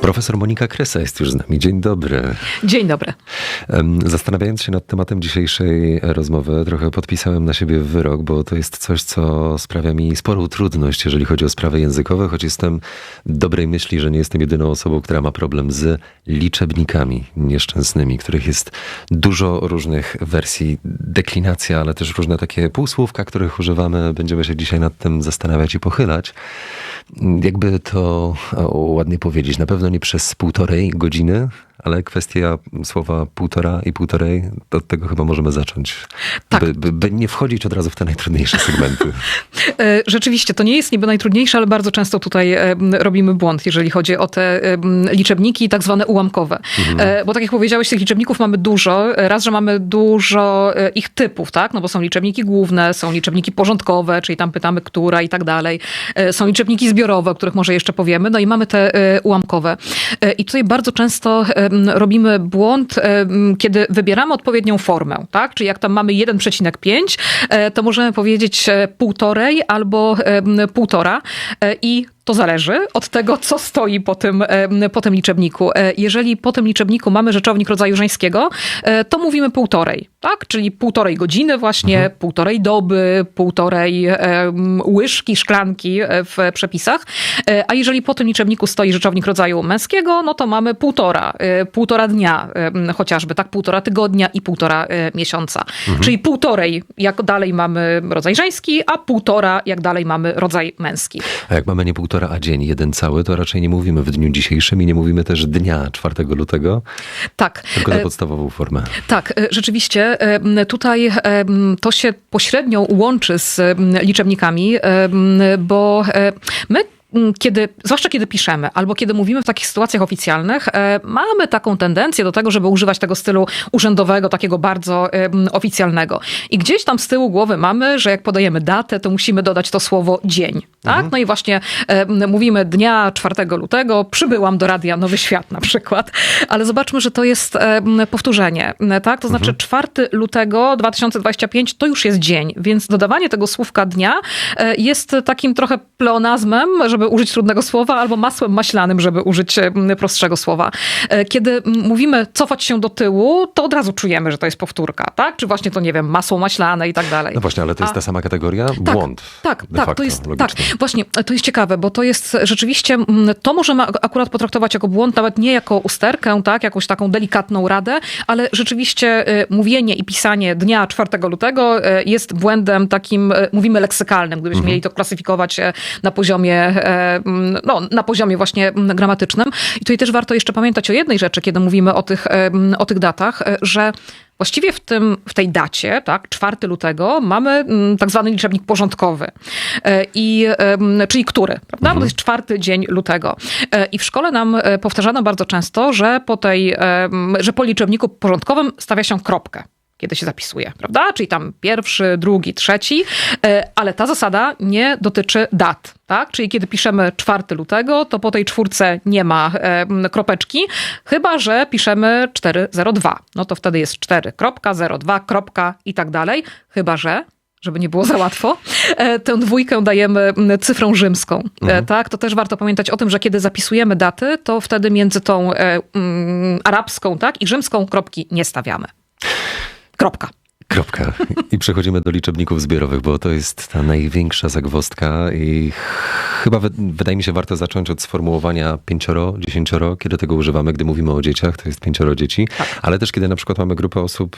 Profesor Monika Kresa jest już z nami. Dzień dobry. Dzień dobry. Zastanawiając się nad tematem dzisiejszej rozmowy, trochę podpisałem na siebie wyrok, bo to jest coś, co sprawia mi sporą trudność, jeżeli chodzi o sprawy językowe, choć jestem dobrej myśli, że nie jestem jedyną osobą, która ma problem z liczebnikami nieszczęsnymi, których jest dużo różnych wersji, deklinacja, ale też różne takie półsłówka, których używamy. Będziemy się dzisiaj nad tym zastanawiać i pochylać. Jakby to ładnie powiedzieć, na pewno przez półtorej godziny, ale kwestia słowa półtora i półtorej, od tego chyba możemy zacząć. Tak. By, by, by, nie wchodzić od razu w te najtrudniejsze segmenty. E, rzeczywiście, to nie jest niby najtrudniejsze, ale bardzo często tutaj e, robimy błąd, jeżeli chodzi o te liczebniki tak zwane ułamkowe. Mhm. E, bo tak jak powiedziałeś, tych liczebników mamy dużo. Raz, że mamy dużo ich typów, tak? No bo są liczebniki główne, są liczebniki porządkowe, czyli tam pytamy, która i tak dalej. Są liczebniki zbiorowe, o których może jeszcze powiemy. No i mamy te ułamkowe. I tutaj bardzo często robimy błąd, kiedy wybieramy odpowiednią formę, tak? Czyli jak tam mamy 1,5, e, to możemy powiedzieć e, półtorej albo półtora e, i to zależy od tego, co stoi po tym, po tym liczebniku. Jeżeli po tym liczebniku mamy rzeczownik rodzaju żeńskiego, to mówimy półtorej, tak? Czyli półtorej godziny właśnie, mhm. półtorej doby, półtorej łyżki, szklanki w przepisach. A jeżeli po tym liczebniku stoi rzeczownik rodzaju męskiego, no to mamy półtora, półtora dnia chociażby, tak? Półtora tygodnia i półtora miesiąca. Mhm. Czyli półtorej, jak dalej mamy rodzaj żeński, a półtora, jak dalej mamy rodzaj męski. A jak mamy nie półtora półtora, a dzień jeden cały, to raczej nie mówimy w dniu dzisiejszym i nie mówimy też dnia 4 lutego. Tak. Tylko na e, podstawową formę. Tak, e, rzeczywiście tutaj to się pośrednio łączy z liczebnikami, bo my kiedy, zwłaszcza kiedy piszemy, albo kiedy mówimy w takich sytuacjach oficjalnych, e, mamy taką tendencję do tego, żeby używać tego stylu urzędowego, takiego bardzo oficjalnego. I gdzieś tam z tyłu głowy mamy, że jak podajemy datę, to musimy dodać to słowo dzień. Tak? Mhm. No i właśnie mówimy dnia 4 lutego, przybyłam do Radia Nowy Świat na przykład, ale zobaczmy, że to jest powtórzenie. Tak? To znaczy mhm. 4 lutego 2025 to już jest dzień, więc dodawanie tego słówka dnia e, jest takim trochę pleonazmem, że żeby użyć trudnego słowa, albo masłem maślanym, żeby użyć e, prostszego słowa. E, kiedy mówimy cofać się do tyłu, to od razu czujemy, że to jest powtórka, tak? Czy właśnie to, nie wiem, masło maślane i tak dalej. No właśnie, ale to jest A, ta sama kategoria? Tak, Błąd. Tak, tak, tak to jest, tak. Właśnie, to jest ciekawe, bo to jest rzeczywiście, to możemy akurat potraktować jako błąd, nawet nie jako usterkę, tak? Jakąś taką delikatną radę, ale rzeczywiście e, mówienie i pisanie dnia 4 lutego jest błędem takim, mówimy leksykalnym, gdybyśmy mhm. mieli to klasyfikować na poziomie E, no, na poziomie właśnie gramatycznym. I tutaj też warto jeszcze pamiętać o jednej rzeczy, kiedy mówimy o tych, e, o tych datach, e, że Właściwie w, tym, w tej dacie, tak, 4 lutego, mamy tak zwany liczebnik porządkowy, i, czyli który, prawda? Mhm. To jest czwarty dzień lutego. I w szkole nam powtarzano bardzo często, że po, tej, że po liczebniku porządkowym stawia się kropkę kiedy się zapisuje, prawda? Czyli tam pierwszy, drugi, trzeci, e, ale ta zasada nie dotyczy dat, tak? Czyli kiedy piszemy 4 lutego, to po tej czwórce nie ma e, kropeczki, chyba że piszemy 402. No to wtedy jest 4.02. i tak dalej, chyba że żeby nie było za łatwo, e, tę dwójkę dajemy cyfrą rzymską. Mhm. Tak, to też warto pamiętać o tym, że kiedy zapisujemy daty, to wtedy między tą e, arabską tak, i rzymską kropki nie stawiamy. Kropka. Kropka. I przechodzimy do liczebników zbiorowych, bo to jest ta największa zagwostka i chyba wydaje mi się warto zacząć od sformułowania pięcioro, dziesięcioro, kiedy tego używamy, gdy mówimy o dzieciach, to jest pięcioro dzieci, tak. ale też kiedy na przykład mamy grupę osób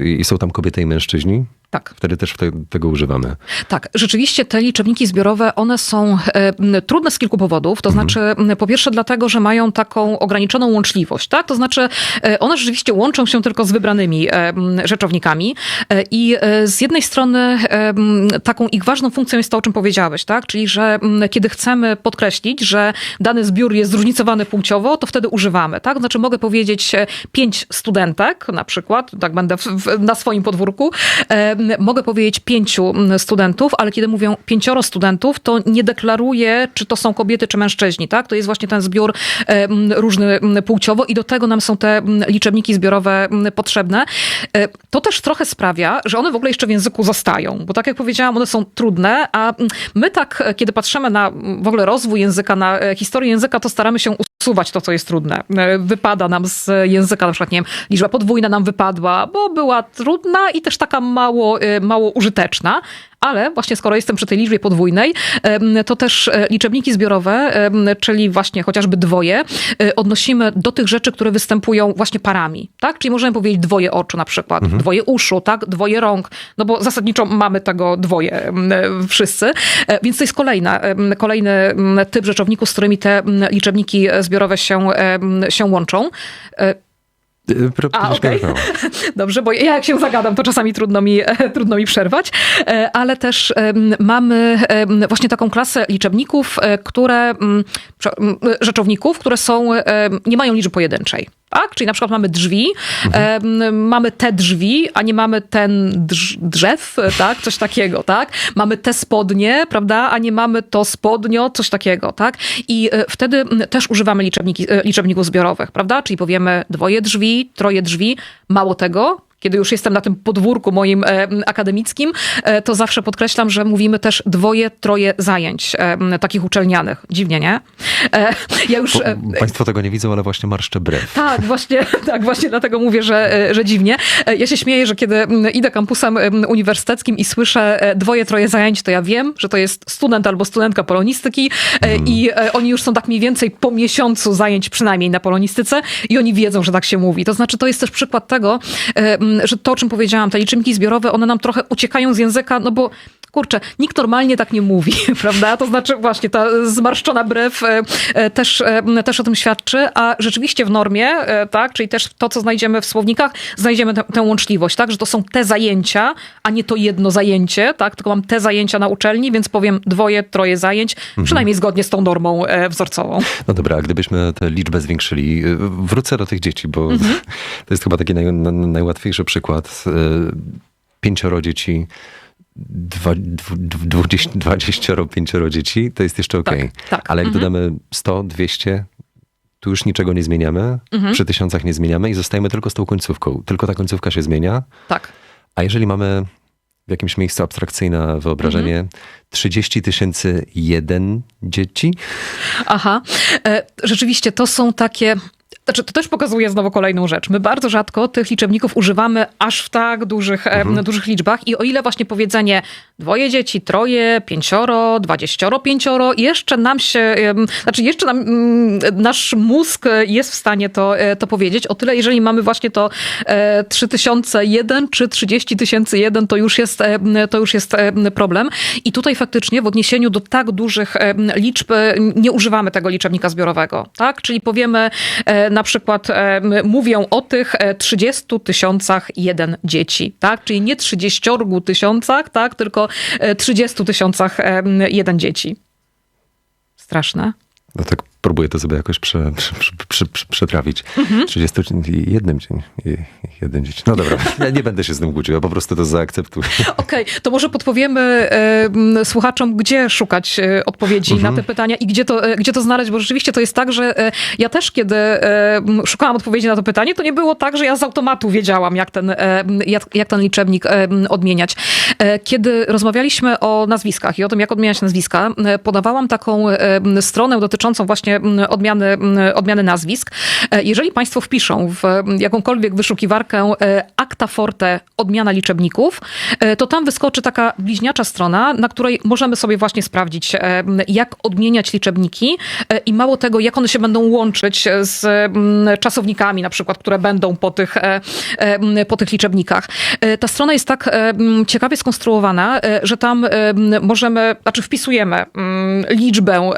y, i są tam kobiety i mężczyźni, tak. Wtedy też te, tego używamy. Tak, rzeczywiście te liczebniki zbiorowe, one są e, trudne z kilku powodów. To mhm. znaczy, po pierwsze dlatego, że mają taką ograniczoną łączliwość, tak? To znaczy, e, one rzeczywiście łączą się tylko z wybranymi e, rzeczownikami e, i e, z jednej strony e, taką ich ważną funkcją jest to, o czym powiedziałeś, tak? Czyli, że kiedy chcemy podkreślić, że dany zbiór jest zróżnicowany płciowo, to wtedy używamy, tak? Znaczy, mogę powiedzieć pięć studentek na przykład, tak będę w, w, na swoim podwórku, mogę powiedzieć pięciu studentów, ale kiedy mówią pięcioro studentów, to nie deklaruje, czy to są kobiety, czy mężczyźni, tak? To jest właśnie ten zbiór różny płciowo i do tego nam są te liczebniki zbiorowe potrzebne. E, to też trochę sprawia, że one w ogóle jeszcze w języku zostają, bo tak jak powiedziałam, one są trudne, a my tak, kiedy patrzymy na w ogóle rozwój języka, na historię języka, to staramy się usuwać to, co jest trudne. E, wypada nam z języka, na przykład, nie wiem, liczba podwójna nam wypadła, bo była trudna i też taka mało, e, mało użyteczna, ale właśnie skoro jestem przy tej liczbie podwójnej, to też e, liczebniki zbiorowe, czyli właśnie chociażby dwoje, odnosimy do tych rzeczy, które występują właśnie parami, tak? Czyli możemy powiedzieć dwoje oczu na przykład, mhm. dwoje uszu, tak? Dwoje rąk, no bo zasadniczo mamy tego dwoje wszyscy, więc to jest kolejna, kolejny typ rzeczowników, z którymi te liczebniki zbiorowe się, się łączą. Y, A, okay. Dobrze, bo ja jak się zagadam, to czasami trudno mi, trudno mi przerwać, e, ale też mamy właśnie taką klasę liczebników, e, które, rzeczowników, które są, nie mają liczby pojedynczej tak? Czyli na przykład mamy drzwi, mhm. mamy te drzwi, a nie mamy ten drz, drzew, tak? Coś takiego, tak? Mamy te spodnie, prawda? A nie mamy to spodnio, coś takiego, tak? I e, wtedy też używamy e, liczebników zbiorowych, prawda? Czyli powiemy dwoje drzwi, troje drzwi. Mało tego, kiedy już jestem na tym podwórku moim e, akademickim, e, to zawsze podkreślam, że mówimy też dwoje, troje zajęć e, takich uczelnianych. Dziwnie, nie? Ja już... państwo tego nie widzą, ale właśnie marszczę brew. Tak, właśnie, tak, właśnie dlatego mówię, że, że dziwnie. Ja się śmieję, że kiedy idę kampusem uniwersyteckim i słyszę dwoje, troje zajęć, to ja wiem, że to jest student albo studentka polonistyki hmm. i oni już są tak mniej więcej po miesiącu zajęć przynajmniej na polonistyce i oni wiedzą, że tak się mówi. To znaczy, to jest też przykład tego, że to, o czym powiedziałam, te liczynki zbiorowe, one nam trochę uciekają z języka, no bo kurczę, nikt normalnie tak nie mówi, prawda? To znaczy właśnie ta zmarszczona brew e, e, też, e, też o tym świadczy, a rzeczywiście w normie, tak, czyli też to, co znajdziemy w słownikach, znajdziemy tę, tę łączliwość, tak, że to są te zajęcia, a nie to jedno zajęcie, tak, tylko mam te zajęcia na uczelni, więc powiem dwoje, troje zajęć, mhm. przynajmniej zgodnie z tą normą wzorcową. No dobra, a gdybyśmy tę liczbę zwiększyli, wrócę do tych dzieci, bo mhm. to jest chyba taki naj, najłatwiejszy przykład. Pięcioro dzieci dwadzieścioro, pięcioro dzieci, to jest jeszcze ok. Tak, tak. Ale jak mhm. dodamy 100, 200, tu już niczego nie zmieniamy, mhm. przy tysiącach nie zmieniamy i zostajemy tylko z tą końcówką. Tylko ta końcówka się zmienia. Tak. A jeżeli mamy w jakimś miejscu abstrakcyjne wyobrażenie, mhm. 30 tysięcy jeden dzieci? Aha. E, rzeczywiście to są takie znaczy, to też pokazuje znowu kolejną rzecz. My bardzo rzadko tych liczebników używamy aż w tak dużych, mhm. dużych liczbach i o ile właśnie powiedzenie dwoje dzieci, troje, pięcioro, dwadzieścioro, pięcioro, jeszcze nam się, znaczy jeszcze nam, mm, nasz mózg jest w stanie to, e, to powiedzieć, o tyle jeżeli mamy właśnie to 3001 e, czy 30 001, to już jest, to już jest problem. I tutaj faktycznie w odniesieniu do tak dużych liczb nie używamy tego liczebnika zbiorowego, tak? Czyli powiemy na przykład e, mówią o tych 30 e, tysiącach jeden dzieci, tak? Czyli nie 30 tysiącach, tak? Tylko 30 e, tysiącach jeden dzieci. Straszne. No tak próbuję to sobie jakoś prze, prze, prze, prze przetrawić. Mhm. 31 dzień, jeden dzień. No dobra, ja nie będę się z tym kłócił, ja po prostu to zaakceptuję. Okej, okay, to może podpowiemy słuchaczom, gdzie szukać e, odpowiedzi mhm. na te pytania i gdzie to, e, gdzie to znaleźć, bo rzeczywiście to jest tak, że e, ja też, kiedy szukałam odpowiedzi na to pytanie, to nie było tak, że ja z automatu wiedziałam, jak ten, jak, jak ten liczebnik odmieniać. Kiedy rozmawialiśmy o nazwiskach i o tym, jak odmieniać nazwiska, podawałam taką stronę dotyczącą właśnie odmiany, odmiany nazwisk. E, jeżeli Państwo wpiszą w jakąkolwiek wyszukiwarkę e, Acta Forte odmiana liczebników, e, to tam wyskoczy taka bliźniacza strona, na której możemy sobie właśnie sprawdzić, jak odmieniać liczebniki i mało tego, jak one się będą łączyć z czasownikami, na przykład, które będą po tych, po tych liczebnikach. Ta strona jest tak ciekawie skonstruowana, że tam możemy, znaczy wpisujemy liczbę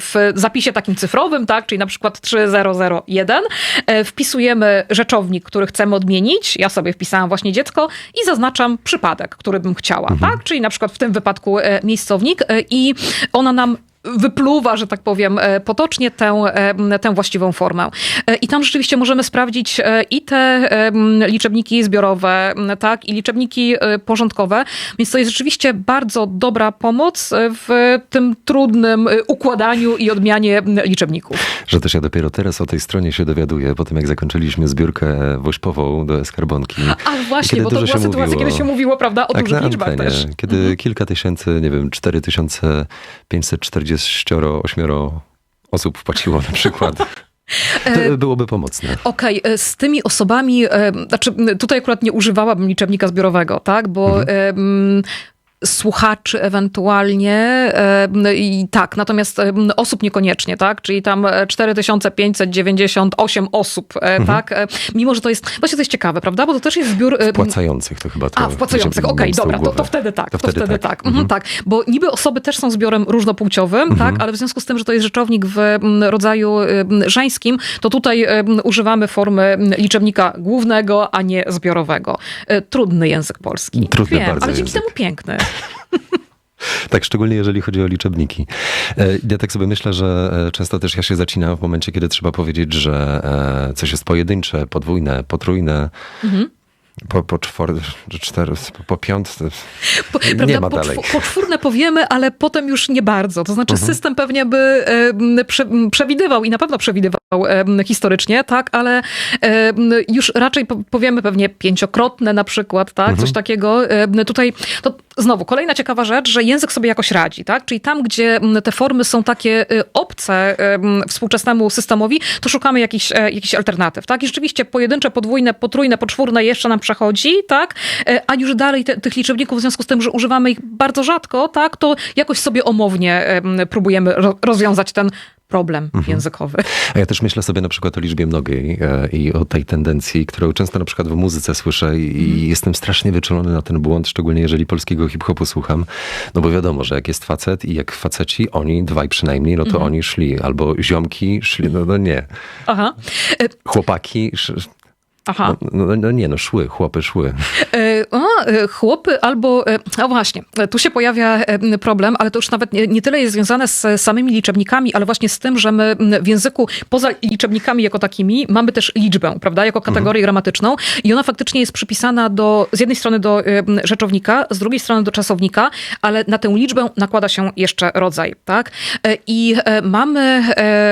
w zapisie takim cyfrowym, tak, czyli na przykład 3001, e, wpisujemy rzeczownik, który chcemy odmienić. Ja sobie wpisałam właśnie dziecko i zaznaczam przypadek, który bym chciała, mhm. tak? Czyli na przykład w tym wypadku e, miejscownik e, i ona nam wypluwa, że tak powiem, potocznie tę, tę właściwą formę. I tam rzeczywiście możemy sprawdzić i te liczebniki zbiorowe, tak, i liczebniki porządkowe, więc to jest rzeczywiście bardzo dobra pomoc w tym trudnym układaniu i odmianie liczebników. Że też ja dopiero teraz o tej stronie się dowiaduję, po tym jak zakończyliśmy zbiórkę woźpową do skarbonki. A właśnie, bo to była sytuacja, mówiło, kiedy się mówiło, prawda, o tak, dużych liczbach antenie, też. Kiedy mhm. kilka tysięcy, nie wiem, 4548 osób wpłaciło na przykład. To byłoby pomocne. Okej, okay. z tymi osobami, znaczy tutaj akurat nie używałabym liczebnika zbiorowego, tak, bo mhm słuchaczy ewentualnie i tak, natomiast osób niekoniecznie, tak? Czyli tam 4598 osób, e, mhm. tak? E, mimo, że to jest, właśnie to jest ciekawe, prawda? Bo to też jest zbiór... Wpłacających to chyba to. A, wpłacających, okej, okay, dobra, to, to, wtedy tak, to, to wtedy, wtedy tak. tak. Mhm. tak. Bo niby osoby też są zbiorem różnopłciowym, mhm. tak? Ale w związku z tym, że to jest rzeczownik w rodzaju żeńskim, to tutaj używamy formy liczebnika głównego, a nie zbiorowego. E, trudny język polski. Trudny Wiem, bardzo ale dzięki temu piękny. Tak, szczególnie jeżeli chodzi o liczebniki. E, ja tak sobie myślę, że e, często też ja się zacinam w momencie, kiedy trzeba powiedzieć, że e, coś jest pojedyncze, podwójne, potrójne. Mhm. Po, po czwor, cztery, po piątce. Po, nie prawda, ma dalej. Po, czwórne powiemy, ale potem już nie bardzo. To znaczy, mhm. system pewnie by e, prze, przewidywał i na pewno przewidywał e, historycznie, tak, ale e, już raczej powiemy pewnie pięciokrotne na przykład, tak, mhm. coś takiego. Tutaj to znowu kolejna ciekawa rzecz, że język sobie jakoś radzi, tak? Czyli tam, gdzie te formy są takie obce współczesnemu systemowi, to szukamy jakichś, jakichś alternatyw, tak? I rzeczywiście pojedyncze, podwójne, potrójne, poczwórne jeszcze nam przechodzi, tak? E, a już dalej te, tych liczebników, w związku z tym, że używamy ich bardzo rzadko, tak? To jakoś sobie omownie próbujemy rozwiązać ten problem mhm. językowy. A ja też myślę sobie na przykład o liczbie mnogiej e, i o tej tendencji, którą często na przykład w muzyce słyszę i, mhm. jestem strasznie wyczulony na ten błąd, szczególnie jeżeli polskiego hip-hopu słucham, no bo wiadomo, że jak jest facet i jak faceci, oni, dwaj przynajmniej, no to mhm. oni szli, albo ziomki szli, no, no nie. Aha. E, Chłopaki Aha. No, no, no, nie, no szły, chłopy szły. E, e, chłopy albo, no właśnie, tu się pojawia problem, ale to już nawet nie, nie, tyle jest związane z samymi liczebnikami, ale właśnie z tym, że my w języku poza liczebnikami jako takimi mamy też liczbę, prawda, jako kategorię mhm. gramatyczną i ona faktycznie jest przypisana do, z jednej strony do rzeczownika, z drugiej strony do czasownika, ale na tę liczbę nakłada się jeszcze rodzaj, tak? I mamy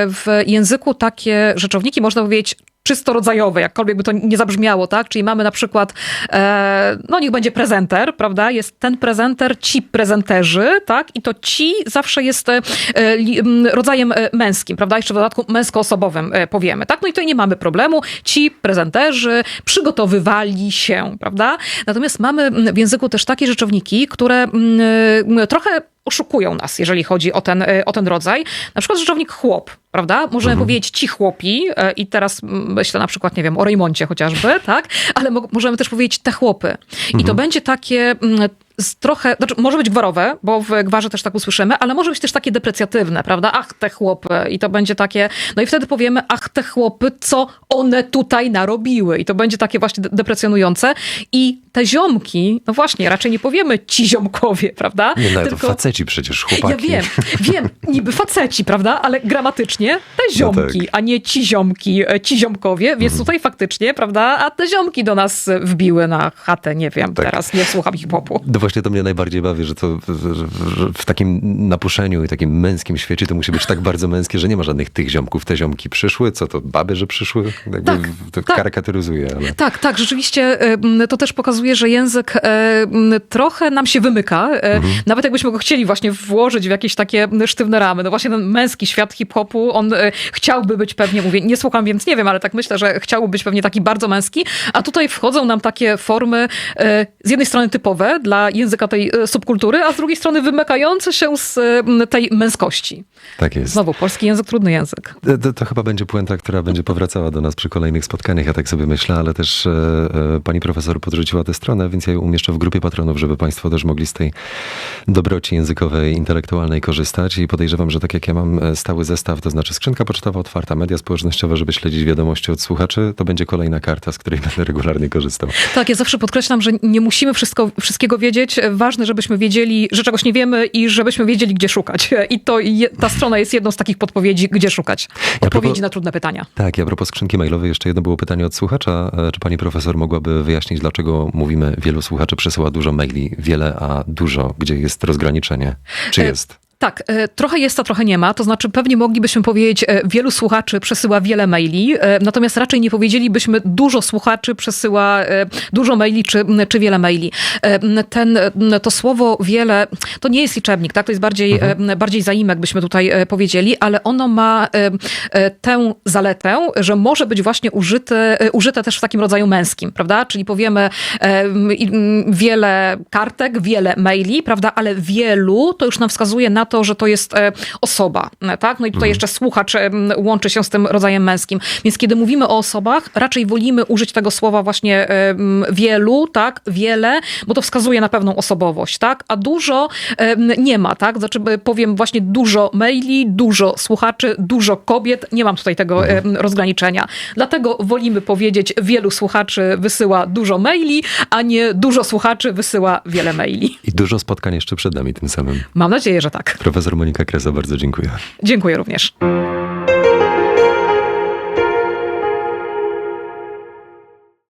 w języku takie rzeczowniki, można powiedzieć, czysto rodzajowe, jakkolwiek by to nie zabrzmiało, tak? Czyli mamy na przykład, e, no niech będzie prezenter, prawda? Jest ten prezenter, ci prezenterzy, tak? I to ci zawsze jest e, li, rodzajem e, męskim, prawda? Jeszcze w dodatku męskoosobowym e, powiemy, tak? No i tutaj nie mamy problemu. Ci prezenterzy przygotowywali się, prawda? Natomiast mamy w języku też takie rzeczowniki, które m, trochę oszukują nas, jeżeli chodzi o ten, o ten rodzaj. Na przykład rzeczownik chłop, prawda? Możemy mhm. powiedzieć ci chłopi e, i teraz myślę na przykład, nie wiem, o Rejmoncie chociażby, tak? Ale możemy też powiedzieć te chłopy. I to mhm. będzie takie trochę, znaczy może być gwarowe, bo w gwarze też tak usłyszymy, ale może być też takie deprecjatywne, prawda? Ach, te chłopy. I to będzie takie, no i wtedy powiemy, ach, te chłopy, co one tutaj narobiły. I to będzie takie właśnie deprecjonujące. I te ziomki, no właśnie, raczej nie powiemy ci ziomkowie, prawda? Nie, no, Tylko... to faceci przecież, chłopaki. Ja wiem, wiem, niby faceci, prawda? Ale gramatycznie te ziomki, no tak. a nie ci ziomki, e, ci ziomkowie, więc mhm. tutaj faktycznie, prawda? A te ziomki do nas wbiły na chatę, nie wiem, tak. teraz nie słucham ich popu właśnie to mnie najbardziej bawi, że to w, w takim napuszeniu i takim męskim świecie to musi być tak bardzo męskie, że nie ma żadnych tych ziomków. Te ziomki przyszły, co to baby, że przyszły? Jakby tak, to tak. karykatyryzuje. Ale... Tak, tak, rzeczywiście to też pokazuje, że język trochę nam się wymyka. E, mhm. Nawet jakbyśmy go chcieli właśnie włożyć w jakieś takie sztywne ramy. No właśnie ten męski świat hip-hopu, on e, chciałby być pewnie, mówię, nie słucham, więc nie wiem, ale tak myślę, że chciałby być pewnie taki bardzo męski, a tutaj wchodzą nam takie formy e, z jednej strony typowe dla języka tej e, subkultury, a z drugiej strony wymykający się z tej męskości. Tak jest. Znowu, polski język, trudny język. To, to chyba będzie puenta, która będzie powracała do nas przy kolejnych spotkaniach, ja tak sobie myślę, ale też e, e, pani profesor podrzuciła tę stronę, więc ja ją umieszczę w grupie patronów, żeby państwo też mogli z tej dobroci językowej, intelektualnej korzystać i podejrzewam, że tak jak ja mam stały zestaw, to znaczy skrzynka pocztowa otwarta, media społecznościowe, żeby śledzić wiadomości od słuchaczy, to będzie kolejna karta, z której będę regularnie korzystał. Tak, ja zawsze podkreślam, że nie musimy wszystko, wszystkiego wiedzieć, ważne, żebyśmy wiedzieli, że czegoś nie wiemy i żebyśmy wiedzieli, gdzie szukać. I to je, ta strona jest jedną z takich podpowiedzi, gdzie szukać. Odpowiedzi propos- na trudne pytania. Tak, i a propos skrzynki mailowej, jeszcze jedno było pytanie od słuchacza. E, Czy pani profesor mogłaby wyjaśnić, dlaczego mówimy, wielu słuchaczy przesyła dużo maili, wiele, a dużo, gdzie jest rozgraniczenie? Czy E, jest? Tak, e, trochę jest, a trochę nie ma. To znaczy, pewnie moglibyśmy powiedzieć, e, wielu słuchaczy przesyła wiele maili, e, natomiast raczej nie powiedzielibyśmy, dużo słuchaczy przesyła dużo maili czy, czy wiele maili. Ten, to słowo wiele, to nie jest liczebnik, tak? To jest bardziej, e, bardziej zaimek, byśmy tutaj powiedzieli, ale ono ma tę zaletę, że może być właśnie użyte, użyte też w takim rodzaju męskim, prawda? Czyli powiemy wiele kartek, wiele maili, prawda? Ale wielu to już nam wskazuje na to, że to jest e, osoba, e, tak? No i tutaj jeszcze słuchacz łączy się z tym rodzajem męskim. Więc kiedy mówimy o osobach, raczej wolimy użyć tego słowa właśnie wielu, tak? Wiele, bo to wskazuje na pewną osobowość, tak? A dużo nie ma, tak? Znaczy e, powiem właśnie dużo maili, dużo słuchaczy, dużo kobiet. Nie mam tutaj tego e, m, rozgraniczenia. Dlatego wolimy powiedzieć wielu słuchaczy wysyła dużo maili, a nie dużo słuchaczy wysyła wiele maili. I dużo spotkań jeszcze przed nami tym samym. Mam nadzieję, że tak. Profesor Monika Kresa, bardzo dziękuję. Dziękuję również.